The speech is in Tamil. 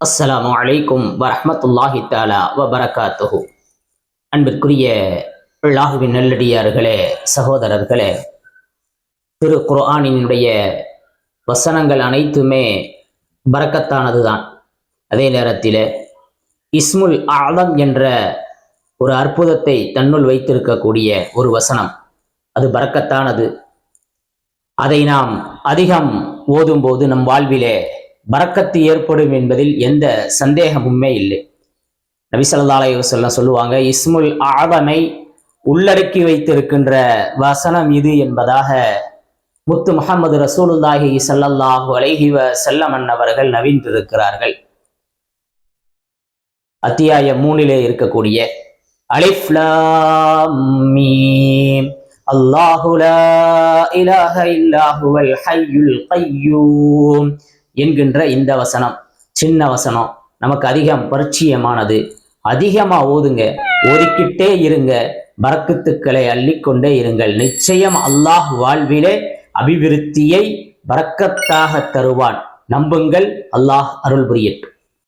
அஸ்ஸலாமு வலைக்கும் வரமத்துல்லாஹி தாலா வபரகாத்துஹு. அன்பிற்குரிய லாகுவின் நல்லடியார்களே சகோதரர்களே திரு குர்ஆனினுடைய வசனங்கள் அனைத்துமே பரக்கத்தானது தான் அதே நேரத்தில் இஸ்முல் ஆலம் என்ற ஒரு அற்புதத்தை தன்னுள் வைத்திருக்கக்கூடிய ஒரு வசனம். அது பறக்கத்தானது அதை நாம் அதிகம் ஓதும்போது நம் வாழ்விலே பறக்கத்து ஏற்படும் என்பதில் எந்த சந்தேகமுமே இல்லை. நபி ஸல்லல்லாஹு சொல்லுவாங்க இஸ்முல் ஆதமை உள்ளடக்கி வைத்திருக்கின்ற வசனம் இது என்பதாக முத்து முகமது ரசூலுல்லாஹி சல்லல்லாஹு அலைஹிவ செல்லமன் அவர்கள் நவீன்றிருக்கிறார்கள். அத்தியாயம் மூணிலே இருக்கக்கூடிய அலிஃப் அல்லாஹுலா மீம் இலாஹ இல்லாஹுவல் ஹையுல் கையூம் என்கின்ற இந்த வசனம் சின்ன வசனம். நமக்கு அதிகம் பரிச்சயமானது. அதிகமா ஓதுங்க. ஓதிக்கிட்டே இருங்க. பறக்கத்துக்களை அள்ளிக்கொண்டே இருங்கள். நிச்சயம் அல்லாஹ் வாழ்விலே அபிவிருத்தியை பறக்கத்தாக தருவான். நம்புங்கள். அல்லாஹ் அருள் புரியட்டும்